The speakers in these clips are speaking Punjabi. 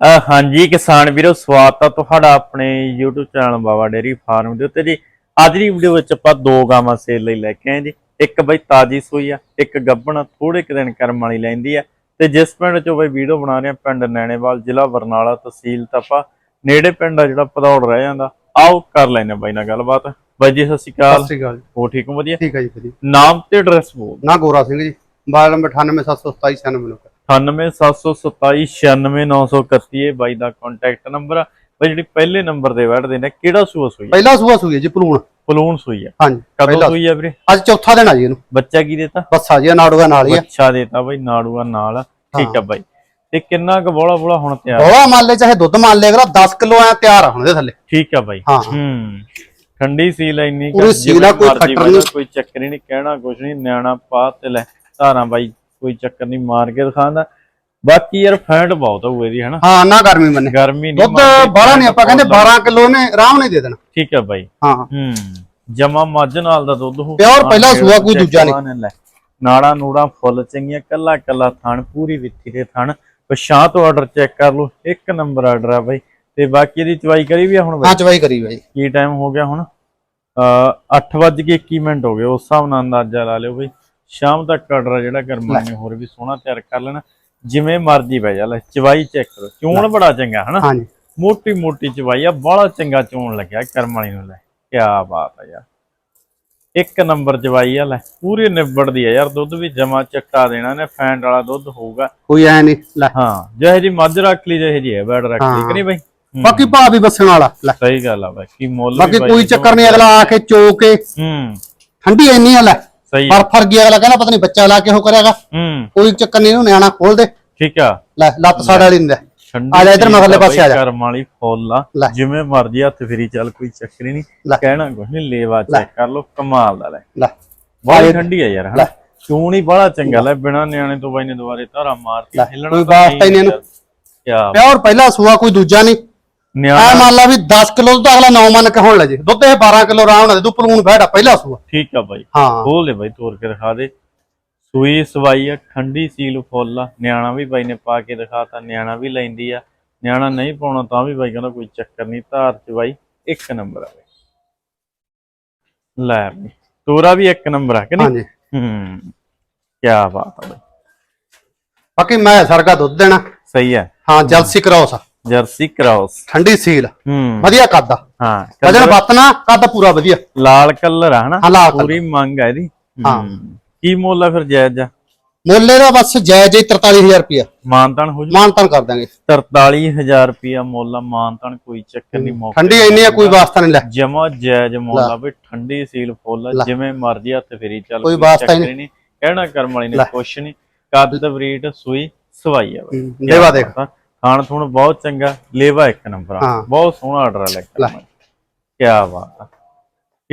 ਹਾਂਜੀ ਕਿਸਾਨ ਵੀਰੋ ਸਵਾਗਤ ਆ ਤੁਹਾਡਾ ਆਪਣੇ YouTube channel Baba dairy farm ਦੇ ਉੱਤੇ ਜੀ। ਅੱਜ ਦੀ ਵੀਡੀਓ ਵਿੱਚ ਆਪਾਂ ਦੋ ਗਾਵਾਂ ਸੇਲ ਲਈ ਲੈ ਕੇ ਆਏ ਜੀ। ਇੱਕ ਬਈ ਤਾਜੀ ਸੂਈ ਆ ਇੱਕ ਗੱਭਣ ਥੋੜੇ ਕਿ ਦਿਨ ਕਰਮ ਵਾਲੀ ਲੈਂਦੀ ਆ। ਤੇ ਜਿਸ ਪਿੰਡ ਚੋਂ ਬਈ ਵੀਡੀਓ ਬਣਾ ਰਹੇ ਆ ਪਿੰਡ ਨੈਣੇਵਾਲ ਜ਼ਿਲ੍ਹਾ ਬਰਨਾਲਾ ਤਹਿਸੀਲ ਤਪਾ ਨੇੜੇ ਪਿੰਡ ਆ ਜਿਹੜਾ ਪਧੌੜ ਰਹਿ ਜਾਂਦਾ। ਆਓ ਕਰ ਲੈਨੇ ਬਾਈ ਨਾਲ ਗੱਲਬਾਤ। ਬਾਈ ਜੀ ਸਤਿ ਸ਼੍ਰੀ ਅਕਾਲ। ਸਤਿ ਸ਼੍ਰੀ ਅਕਾਲ ਹੋ ਠੀਕ ਹੋ ਵਧੀਆ? ਠੀਕ ਆ ਜੀ ਵਧੀਆ। ਨਾਮ ਤੇ ਐਡਰੈਸ ਬੋਲ ਨਾ ਗੋਰਾ ਸਿੰਘ ਜੀ। ਮੋਬਾਈਲ ਨੰਬਰ 9727296931 ਇਹ ਬਾਈ ਦਾ ਕੰਟੈਕਟ ਨੰਬਰ ਆ। ਬਈ ਜਿਹੜੀ ਪਹਿਲੇ ਨੰਬਰ ਦੇ ਵੜਦੇ ਨੇ ਕਿਹੜਾ ਸੂਆ ਸੂਈ ਪਹਿਲਾ ਸੂਆ ਸੂਈ ਜੀ ਪਲੂਣ ਪਲੂਣ ਸੂਈ ਆ। ਹਾਂਜੀ ਕਦੋਂ ਸੂਈ ਆ ਵੀਰੇ? ਅੱਜ ਚੌਥਾ ਦਿਨ ਆ ਜੀ ਇਹਨੂੰ। ਬੱਚਾ ਕੀ ਦੇਤਾ? ਬੱਸ ਜੀ ਨਾੜੂ ਨਾਲ ਹੀ ਆ। ਬੱਚਾ ਦੇਤਾ ਬਈ ਨਾੜੂਆ ਨਾਲ। ਠੀਕ ਆ ਬਾਈ। ਤੇ ਕਿੰਨਾ ਕੁ ਬੋਲਾ ਬੋਲਾ ਹੁਣ ਤਿਆਰ? ਬੋਲਾ ਮੰਨ ਲੈ ਚਾਹੇ ਦੁੱਧ ਮੰਨ ਲੈ ਅਗਲਾ 10 ਕਿਲੋ ਆ ਤਿਆਰ ਆ ਹੁਣ ਇਹਦੇ ਥੱਲੇ। ਠੀਕ ਆ ਬਾਈ। ਹਾਂ। ਹੂੰ। ਠੰਡੀ ਸੀ ਆ ਇੰਨੀ ਕੁ, ਪੂਰੀ ਕੋਈ ਮਰਜ਼ੀ ਨਹੀਂ। ਕੋਈ ਚੱਕਰ ਨਹੀਂ ਕਹਿਣਾ ਕੁਛ ਨਹੀਂ ਨਿਆਣਾ ਪਾ ਤੇ ਲੈ। ਧਾਰਾਂ ਬਾਈ ਕੋਈ ਚੱਕਰ ਨਹੀਂ ਮਾਰ ਕੇ ਦਿਖਾਉਂਦਾ। ਬਾਕੀ ਯਾਰ ਫੈਂਟ ਬਹੁਤ ਹੋਊ ਇਹਦੀ ਹਨਾ? ਹਾਂ ਨਾ ਗਰਮੀ ਮੰਨੇ। ਗਰਮੀ ਨਹੀਂ ਦੁੱਧ ਬਾਹਲਾ ਨਹੀਂ ਆਪਾਂ ਕਹਿੰਦੇ 12 ਕਿਲੋ ਨੇ ਆਰਾਮ ਨਹੀਂ ਦੇ ਦੇਣਾ। ਠੀਕ ਆ ਬਾਈ। ਹਾਂ। ਹੂੰ ਜਮਾ ਮੱਝ ਨਾਲ ਦਾ ਦੁੱਧ ਹੋ Pure ਪਹਿਲਾ ਸੂਆ, ਕੋਈ ਦੂਜਾ ਨਹੀਂ। ਨਾੜਾ ਨੂੜਾ ਫੁੱਲ ਚੰਗੀਆਂ ਕੱਲਾ ਕੱਲਾ ਥਣ ਪੂਰੀ ਵਿੱਥੀ ਦੇ ਥਣ। ਪਛਾਂ ਤੋਂ ਆਰਡਰ ਚੈੱਕ ਕਰ ਲਓ ਇੱਕ ਨੰਬਰ ਆਰਡਰ ਆ ਬਾਈ। ਤੇ ਬਾਕੀ ਇਹਦੀ ਚਵਾਈ ਕਰੀ ਵੀ ਆ ਹੁਣ ਬਾਈ? ਹਾਂ ਚਵਾਈ ਕਰੀ ਬਾਈ। ਕੀ ਟਾਈਮ ਹੋ ਗਿਆ ਹੁਣ? ਅ 8:21 ਮਿੰਟ ਹੋ ਗਏ ਉਸ ਹਿਸਾਬ ਨਾਲ ਅੰਦਾਜ਼ਾ ਲਾ ਲਿਓ ਬਈ। ਸ਼ਾਮ ਤੱਕ ਆ ਜਿਹੜਾ ਕਰਮਾਂ ਨੇ ਹੋਰ ਵੀ ਸੋਹਣਾ ਤਿਆਰ ਕਰ ਲੈਣਾ। ਜਿਵੇਂ ਮਰਜ਼ੀ ਪੈ ਜਾ ਲੈ ਚਵਾਈ ਚੈੱਕ ਕਰੋ। ਚੋਣ ਬੜਾ ਚੰਗਾ ਹਨਾ? ਹਾਂਜੀ। ਮੋਟੀ ਮੋਟੀ ਚਵਾਈ ਆ ਬੜਾ ਚੰਗਾ ਚੋਣ ਲੱਗਿਆ ਕਰਮ ਵਾਲੀ ਨੂੰ ਲੈ। ਕੀ ਬਾਤ ਆ ਯਾਰ। ਇੱਕ ਨੰਬਰ ਚਵਾਈ ਆ ਲੈ ਪੂਰੀ ਨਿਬੜਦੀ ਆ ਯਾਰ ਦੁੱਧ ਵੀ ਜਮਾ ਚੱਟਾ ਦੇਣਾ ਨੇ ਫੈਂਟ ਵਾਲਾ ਦੁੱਧ ਹੋਊਗਾ। ਕੋਈ ਐ ਨਹੀਂ ਲੈ। ਹਾਂ ਜਿਹੇ ਜੀ ਮੱਝ ਰੱਖ ਲਈ ਜਿਹੇ ਜੀ ਹੈ ਬੈਡ ਰੱਖ ਲਈ ਕਿ ਨਹੀਂ ਬਾਈ? ਬਾਕੀ ਭਾ ਵੀ ਬੱਸਣ ਵਾਲਾ ਲੈ। ਸਹੀ ਗੱਲ ਆ ਬਾਈ ਕੀ ਮੁੱਲ ਬਾਕੀ ਕੋਈ ਚੱਕਰ ਨਹੀਂ ਅਗਲਾ ਆ ਕੇ ਚੋ ਕੇ। ਹੂੰ। ਠੰਡੀ ਇੰਨੀ ਆ ਲੈ। ਸਹੀ ਪਰ ਫਰ ਗਿਆ ਅਗਲਾ ਕਹਿੰਦਾ ਪਤਾ ਨਹੀਂ ਬੱਚਾ ਲਾ ਕੇ ਉਹ ਕਰਿਆਗਾ ਹੂੰ। ਕੋਈ ਚੱਕਰ ਨਹੀਂ ਇਹਨੂੰ ਨਿਆਣਾ ਖੋਲ ਦੇ। ਠੀਕ ਆ। ਲੈ ਲੱਤ ਸਾੜ ਵਾਲੀ ਨਹੀਂ ਲੈ। ਆ ਜਾ ਇੱਧਰ ਮਗਰਲੇ ਪਾਸੇ ਆ ਜਾ। ਕਰਮ ਵਾਲੀ ਫੁੱਲ ਆ ਲੈ। ਜਿਵੇਂ ਮਰਜ਼ੀ ਹੱਥ ਫੇਰੀ ਚੱਲ ਕੋਈ ਚੱਕਰ ਹੀ ਨਹੀਂ ਲੈ। ਕਹਿਣਾ ਕੁਛ ਨਹੀਂ ਲੇਵਾ ਚੈੱਕ ਕਰ ਲੋ ਕਮਾਲ ਦਾ ਲੈ। ਲੈ। ਠੰਡੀ ਆ ਯਾਰ ਹਨਾ? ਚੂਣ ਹੀ ਬੜਾ ਚੰਗਾ ਲੈ। ਬਿਨਾ ਨਿਆਣੇ ਤੋਂ ਬਾਈ ਨੇ ਦੁਬਾਰੇ ਧਾਰਾ ਮਾਰਤੀ ਲੈ, ਹਿੱਲਣਾ ਕੋਈ ਵਾਸਤਾ ਹੀ ਨਹੀਂ ਇਹਨੂੰ। ਪਿਓਰ ਪਹਿਲਾ ਸੂਆ ਕੋਈ ਦੂਜਾ ਨਹੀਂ ਐ ਨਿਆਣਾ ਮੰਨ ਲਾ ਵੀ 10 ਕਿਲੋ ਦੁੱਧ ਅਗਲਾ 9 ਮੰਨ ਕੇ ਹੁਣ ਲੈ ਜੇ ਦੁੱਧ ਇਹ 12 ਕਿਲੋ ਆਰਾਮ ਨਾਲ ਦੇ ਦੂ ਪਲੂਣ ਬੈਠਾ ਪਹਿਲਾ ਸੂਆ। ਠੀਕ ਆ ਬਾਈ। ਹਾਂ। ਖੋਲ ਦੇ ਬਾਈ ਤੋੜ ਕੇ ਦਿਖਾ ਦੇ। ਸੂਈ ਸਵਾਈ ਆ ਠੰਡੀ ਸੀਲ ਫੁੱਲ ਆ। ਨਿਆਣਾ ਵੀ ਬਾਈ ਨੇ ਪਾ ਕੇ ਦਿਖਾਤਾ ਨਿਆਣਾ ਵੀ ਲੈਂਦੀ ਆ। ਨਿਆਣਾ ਨਹੀਂ ਪਾਉਣਾ ਤਾਂ ਵੀ ਬਾਈ ਕਹਿੰਦਾ ਕੋਈ ਚੱਕਰ ਨਹੀਂ ਧਾਰ ਚ ਬਾਈ ਇੱਕ ਨੰਬਰ ਆ ਬਾਈ। ਲੈ ਬਈ ਤੋਰਾ ਵੀ ਇੱਕ ਨੰਬਰ ਆ ਕਿ ਨਹੀਂ? ਹਾਂਜੀ। ਹੂੰ ਕੀ ਬਾਤ ਆ ਬਾਈ। ਬਾਕੀ ਮੈਂ ਸਰਗਾ ਦੁੱਧ ਦੇਣਾ। ਸਹੀ ਹੈ ਹਾਂ ਜਲਸੀ ਕਰਾਉਸ ਜਰਸੀ ਕਰਾਉਸ। ਠੰਡੀ ਸੀਲ। ਹੂੰ। ਵਧੀਆ ਕੱਦ ਆ। ਹਾਂ ਵਜਨ ਬੱਤਨਾ ਕੱਦ ਪੂਰਾ ਵਧੀਆ। ਲਾਲ ਕਲਰ ਆ ਹਨਾ? ਹਾਂ, ਲਾਲ colour। ਪੂਰੀ ਮੰਗ ਆ ਇਹਦੀ। ਹਾਂ। ਹੂੰ। ਕੀ ਮੁੱਲ ਆ ਫਿਰ ਜਾਇਜ਼ ਆ? ਮੁੱਲ ਇਹਦਾ ਬਸ ਜਾਇਜ਼ ਹੀ 43000 ਰੁਪਇਆ। ਮਾਨਤਨ ਹੋ ਜੂ? ਮਾਨਤਨ ਕਰ ਦਾਂਗੇ। 43000 ਰੁਪਿਆ ਮੁੱਲ ਆ ਮਾਨਤਨ ਕੋਈ ਚੱਕਰ ਨਹੀਂ ਮੌਕੇ ਠੰਡੀ ਇੰਨੀ ਆ ਕੋਈ ਵਾਸਤਾ ਨਹੀਂ ਲੈ। ਜਮਾ ਜਾਇਜ਼ ਮੁੱਲ ਆ ਵੀ ਠੰਡੀ ਸੀਲ ਫੁੱਲ ਆ, ਜਿਵੇਂ ਮਰਜ਼ੀ ਹੱਥ ਫੇਰੀ ਚੱਲ ਕੋਈ ਵਾਸਤਾ ਹੀ ਨਹੀਂ। ਕਹਿਣਾ ਕਰਮ ਵਾਲੀ ਨੇ ਕੁਛ ਨਹੀਂ। ਕੱਦ ਬਰੀਟ ਸੂਈ ਸਵਾਈ ਆ ਬਾਈ ਲੇਵਾ ਦੇਖ। ਖਾਣ ਥੁਣ ਬਹੁਤ ਚੰਗਾ ਲੇਵਾ ਇੱਕ ਨੰਬਰ ਆ। ਹਾਂ। ਬਹੁਤ ਸੋਹਣਾ ਆਰਡਰ ਆ ਲੈ ਕੀ ਬਾਤ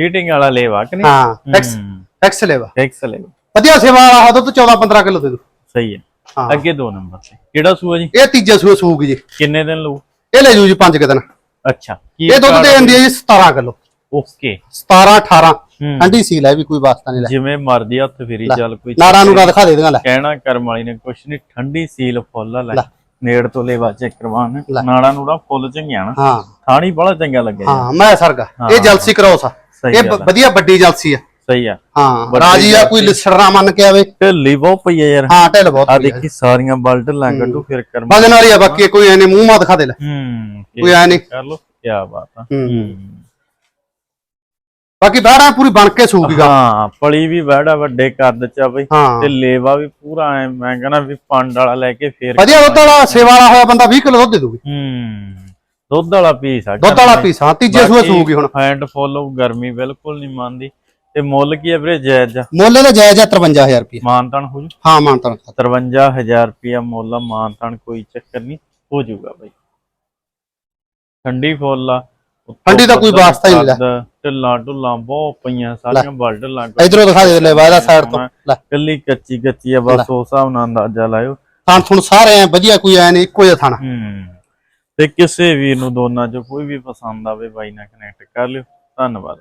ਹੀਟਿੰਗ ਵਾਲਾ ਲੇਵਾ ਕਿ ਨਹੀਂ? ਹਾਂ ਐਕਸ ਹੂੰ। ਐਕਸ ਲੈਵਾ। ਐਕਸਲੈਂਟ ਵਧੀਆ ਸੇਵਾ ਵਾਲਾ ਦੁੱਧ 14 15 ਕਿਲੋ ਦੇ ਦੂ। ਸਹੀ ਹੈ। ਹਾਂ। ਅੱਗੇ ਦੋ ਨੰਬਰ ਤੇ। ਕਿਹੜਾ ਸੂਆ ਜੀ? ਇਹ ਤੀਜੇ ਸੂਏ ਸੂਗੀ ਜੀ। ਕਿੰਨੇ ਦਿਨ ਲਊ? ਇਹ ਲੈ ਜੂ ਜੀ 5 ਦਿਨ। ਅੱਛਾ। ਕੀ ਇਹ ਦੁੱਧ ਦੇ ਦਿੰਦੀ ਹੈ ਜੀ 17 ਕਿਲੋ। ਓਕੇ। 17 18 ਹੂੰ। ਠੰਡੀ ਸੀਲ ਹੈ ਵੀ ਕੋਈ ਵਾਸਤਾ ਨਹੀਂ ਲੈ। ਜਿਵੇਂ ਮਰਜ਼ੀ ਹੱਥ ਫੇਰੀ ਚੱਲ ਕੋਈ ਨਾੜਾਂ ਨੂੰ ਦਿਖਾ ਦੇ ਦੇਗਾ ਲੈ। ਕਹਿਣਾ ਕਰਮ ਵਾਲੀ ਨੇ ਕੁਛ ਨਹੀਂ ਠੰਡੀ ਸੀਲ ਫੁੱਲ ਲੈ। ਨੇੜ ਤੋਂ ਲੈਵਾ ਚੈੱਕ ਕਰਵਾਣ। ਨਾੜਾ ਨੂੜਾ ਫੁੱਲ ਚੰਗਿਆ ਨਾ। ਹਾਂ। ਥਾਣੀ ਬੜਾ ਚੰਗਾ ਲੱਗਿਆ। ਹਾਂ ਮੈਂ ਸਰਗਾ ਇਹ ਜਲਸੀ ਕਰਾਉਸ ਆ ਇਹ। ਵਧੀਆ ਵੱਡੀ ਜਲਸੀ ਆ। ਸਹੀ ਆ। ਹਾਂ ਰਾਜੀ ਆ ਕੋਈ ਲਿਸੜਨਾ ਮੰਨ ਕੇ ਆਵੇ। ਢਿੱਲੀ ਬਹੁਤ ਪਈ ਆ ਯਾਰ। ਹਾਂ ਢਿੱਲ ਬਹੁਤ ਆ। ਦੇਖੀ ਸਾਰੀਆਂ ਬਲਟ ਲਾਂ ਕੱਢੂ ਫਿਰ ਕਰਮ। ਵਜਨ ਵਾਲੀ ਆ ਬਾਕੀ ਕੋਈ ਐਨੇ ਮੂੰਹ ਮਾ ਦਿਖਾ ਦੇ ਲੈ। ਹੂੰ ਕੋਈ ਐ ਨਹੀਂ। ਕਰ ਲੋ ਕੀ ਬਾਤ ਆ। ਹੂੰ। ਬਾਕੀ ਬਹਿੜਾ ਪੂਰੀ ਬਣ ਕੇ ਸੂਗੀ ਗਾ ਹਾਂ ਪਲੀ ਵੀ ਵੜਾ ਵੱਡੇ ਕੱਦ ਚ ਆ ਬਈ ਹਾਂ। ਤੇ ਲੇਵਾ ਵੀ ਪੂਰਾ ਐ ਮੈਂ ਕਹਿੰਦਾ ਵੀ ਪੰਡ ਵਾਲਾ ਲੈ ਕੇ ਫੇਰ ਵਧੀਆ ਦੁੱਧ ਵਾਲਾ ਸੇਵਾ ਵਾਲਾ ਹੋਇਆ ਬੰਦਾ 20 ਕਿਲੋ ਦੁੱਧ ਦੇ ਦੂਗੀ। ਹੂੰ ਦੁੱਧ ਵਾਲਾ ਪੀਸ ਆ ਦੁੱਧ ਵਾਲਾ ਪੀਸ ਹਾਂ ਤੀਜੇ ਸੂਏ ਸੂਗੀ ਹੁਣ। ਫੈਂਟ ਫੋਲੋ ਗਰਮੀ ਬਿਲਕੁਲ ਨਹੀਂ ਮੰਨਦੀ। ਤੇ ਮੁੱਲ ਕੀ ਹੈ ਵੀਰੇ ਜਾਇਜ਼ ਆ? ਮੁੱਲ ਇਹਦਾ ਜਾਇਜ਼ ਆ 53000 ਰੁਪਏ ਮਾਨਤਨ ਹੋ ਜੂ? ਹਾਂ ਮਾਨਤਨ। 53000 ਰੁਪਿਆ ਮੁੱਲ ਆ, ਮਾਨਤਨ ਕੋਈ ਚੱਕਰ ਨਹੀਂ ਹੋ ਜਾਊਗਾ ਬਈ। ਠੰਡੀ ਫੁੱਲ ਆ ਉੱਤੋਂ ਠੰਡੀ ਦਾ ਕੋਈ ਵਾਸਤਾ ਹੀ ਨਹੀਂ ਲੈ। ਕੱਦ, ਢਿੱਲਾਂ ਢੁੱਲਾਂ ਬਹੁਤ ਪਈਆਂ ਸਾਰੀਆਂ ਬਲਡ ਲਾਂ ਇਧਰੋਂ ਦਿਖਾ ਦੇ ਲੈ ਵਾਇਦਾ ਸਾਈਡ ਤੋਂ। ਲੈ। ਕੱਲੀ ਕੱਚੀ ਕੱਚੀ ਆ ਬਸ ਉਸ ਹਿਸਾਬ ਨਾਲ ਅੰਦਾਜ਼ਾ ਲਾਇਓ। ਥਾਂ ਥੁਣ ਸਾਰੇ ਐ ਵਧੀਆ ਕੋਈ ਐ ਨਹੀਂ ਇੱਕੋ ਜਿਹਾ ਥਾਣਾ। ਹੂੰ। ਤੇ ਕਿਸੇ ਵੀਰ ਨੂੰ ਦੋਨਾਂ ਚੋਂ ਕੋਈ ਵੀ ਪਸੰਦ ਆਵੇ ਬਾਈ ਨਾਲ ਕਨੈਕਟ ਕਰ ਲਿਓ। ਧੰਨਵਾਦ।